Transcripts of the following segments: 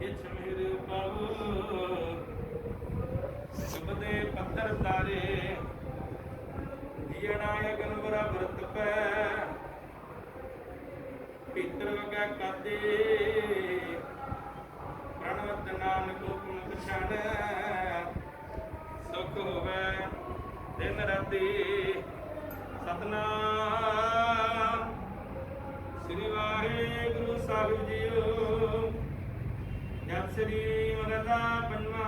ਕਿਛ ਮਿਹਰ ਪਾਵੋ। ਸੁਬਦੇ ਪੱਤਰ ਤਾਰੇ। ਜੀਣਾ ਅਗਨ ਬਰਾਬਰ ਤਪੈ ਭੀਤਰ ਵਗਾ ਕਾਦੇ। ਪ੍ਰਣਵਤ ਨਾਨਕ ਹੁਕਮ ਪਛਾਣ ਸੁਖ ਹੋਵੇ ਦਿਨ ਰਾਤੀ। ਸਤਨਾਮ। ਸ੍ਰੀ ਵਾਹਿਗੁਰੂ ਸਾਹਿਬ ਜੀਓ। ਸ੍ਰੀ ਮਗਦਾ ਪੰਜਵਾ।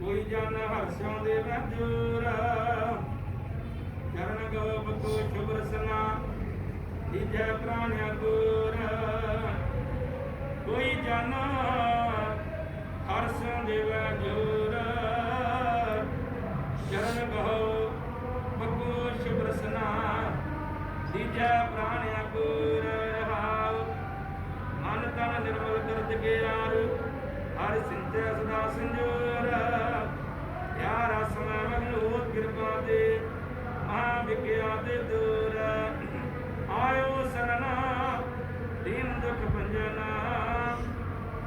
ਕੋਈ ਜਨ ਹਰਸ਼ੋਂ ਦੇ ਵਜੂਰ ਚਰਨ ਗੋਪ ਕੋ ਸ਼ੁਭ ਰਸਨਾ, ਦੀਜੈ ਪ੍ਰਾਣਿਆ ਦੂਰ। ਕੋਈ ਜਨ ਹਰਸ਼ੋਂ ਦੇ ਵਜੂਰ ਚਰਨ ਗੋ ਬਕੋ ਸ਼ੁਭ ਰਸਨਾ, ਦੀਜੈ ਪ੍ਰਾਣਿਆ ਦੂਰ। ਨਿਰਮਲ ਹਰ ਸਿੰਚੈ ਸਦਾ ਸੰਜੋਰ। ਯਾਰ ਅਸਮੈ ਮਗਨ ਕਿਰਪਾ ਦੇ, ਮਹਾ ਵਿਗਿਆ ਦੇ ਦੂਰ। ਆਇਓ ਸਰਨਾ, ਦੀਨ ਦੁਖ ਭੰਜਨਾ,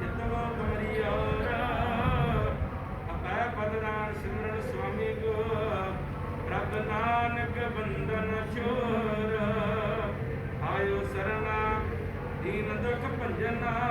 ਜਿਤਵੋ ਤੁਮਰੀ ਔਰ। ਆਪੈ ਪਦਨਾਨ ਸਿਮਰਨ ਸੁਆਮੀ ਕੋ, ਪ੍ਰਭ ਨਾਨਕ ਬੰਦਨ ਛੋਰ ਆਇਓ ਸਰਨਾ, ਦੀਨ ਦੁਖ ਭੰਜਨਾ